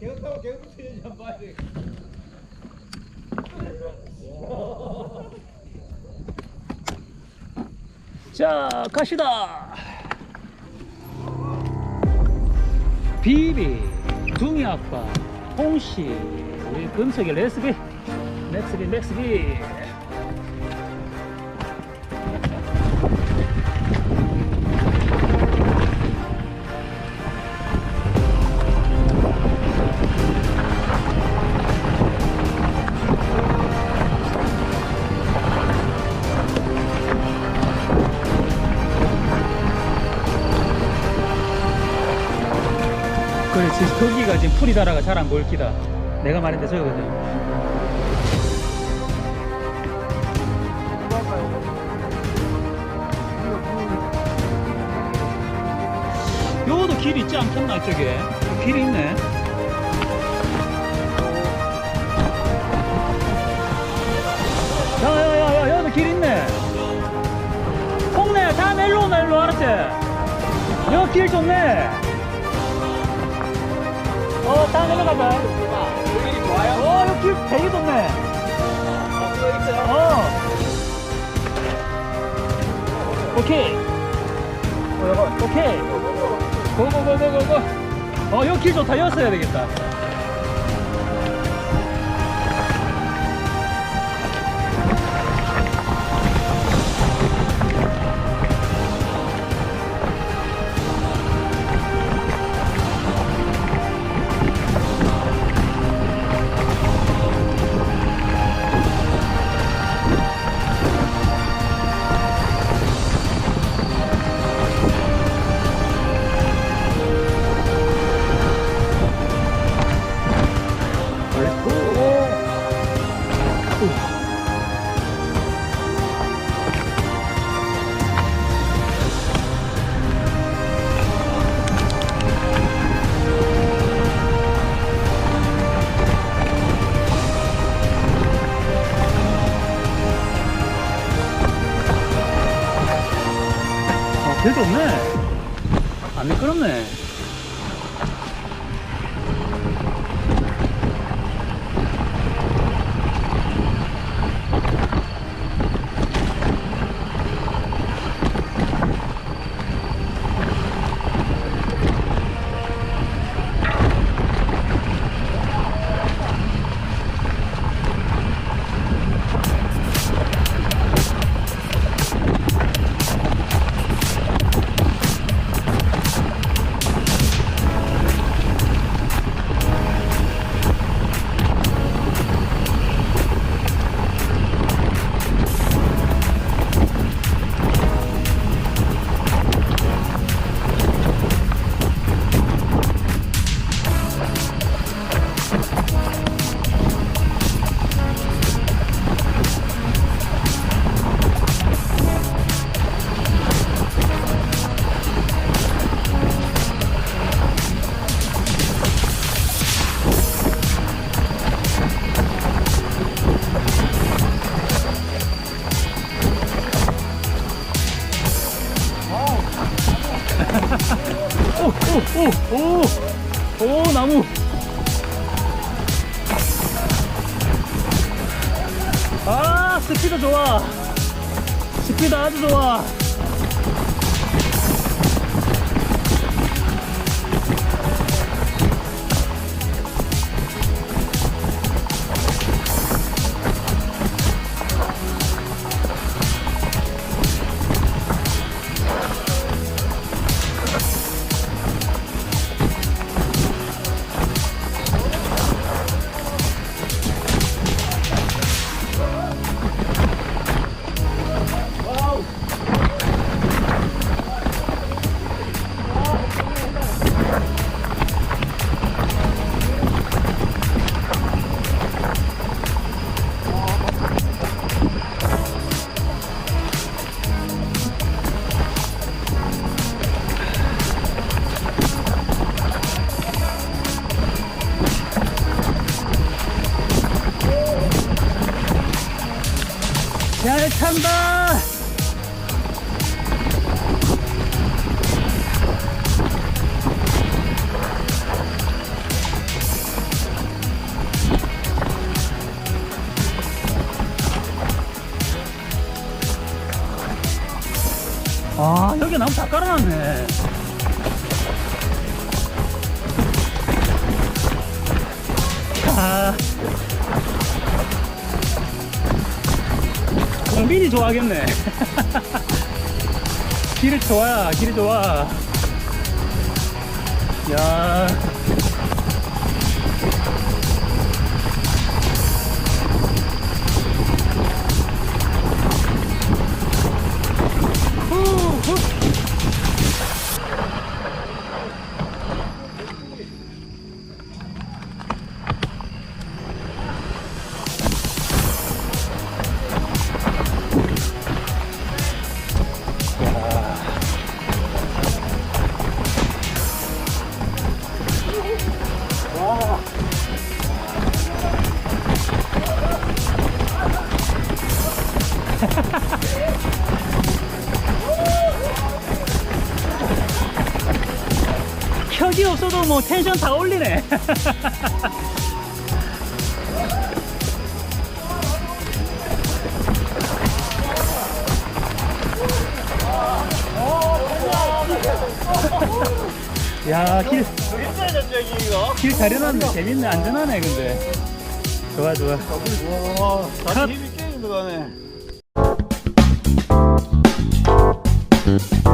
개그타고 개그 치는지 한번 봐야 돼. 자, 가시다. 비비, 둥이 아빠, 홍씨, 우리 금석이 레스비, 렉스비, 렉스비. 지금 풀이 달아가 잘 안 보일 기다. 내가 말했는데 저거거든. 요것도 길 있지 않겠나, 이쪽에? 길이 있네. 야, 야, 야, 야, 여기도 길 있네. 홍래, 일로 오나, 일로 알았지? 여기 길 좋네. 어, 다음에 일로 가자. 여기 좋아요? 어, 여기 길 되게 좋네. 어. 오케이. 어, 이거. 오케이. 고고고고고고. 어, 여기 길 좋다. 여기 써야 되겠다. 어, 길 좋네. 안 미끄럽네. 오, 오, 오, 오, 나무. 아, 스피드 좋아. 스피드 아주 좋아. 탄다. 아, 여기 나무 다 깔아놨네. 공빈이 좋아하겠네. 길이 좋아, 길이 좋아. 야. 혁이 없어도 뭐 텐션 다 올리네. 야, 길. 길 잘 해놨네. 재밌네. 안전하네, 근데. 좋아, 좋아. 와, 컷. 다리 힘이 깨는 들어가네. Thank you.